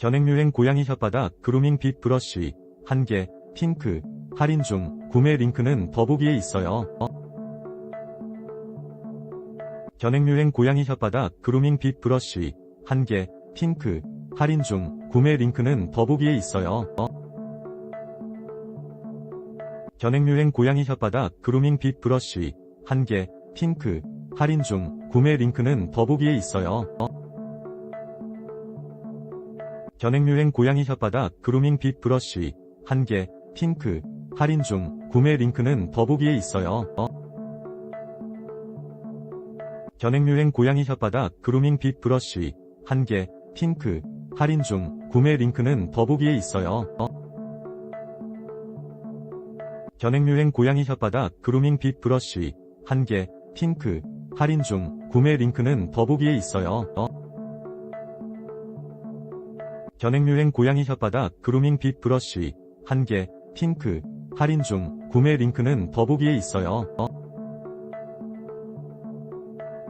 견행유행 고양이 혓바닥 그루밍 빛 브러쉬 1개 핑크 할인 중 구매 링크는 더보기에 있어요. 어? 견행유행 고양이 혓바닥 그루밍 빛 브러쉬 1개 핑크 할인 중 구매 링크는 더보기에 있어요. 어? 견행유행 고양이 혓바닥 그루밍 빛 브러쉬 1개 핑크 할인 중 구매 링크는 더보기에 있어요. 어? 견행유행 고양이 혓바닥 그루밍 빛 브러쉬 1개 핑크 할인 중 구매 링크는 더보기에 있어요. 어? 견행유행 고양이 혓바닥 그루밍 빛 브러쉬 1개 핑크 할인 중 구매 링크는 더보기에 있어요. 어? 견행유행 고양이 혓바닥 그루밍 빛 브러쉬 1개 핑크 할인 중 구매 링크는 더보기에 있어요. 어? 견행유행 고양이 혓바닥 그루밍 빛 브러쉬 1개 핑크 할인 중 구매 링크는 더보기에 있어요. 어?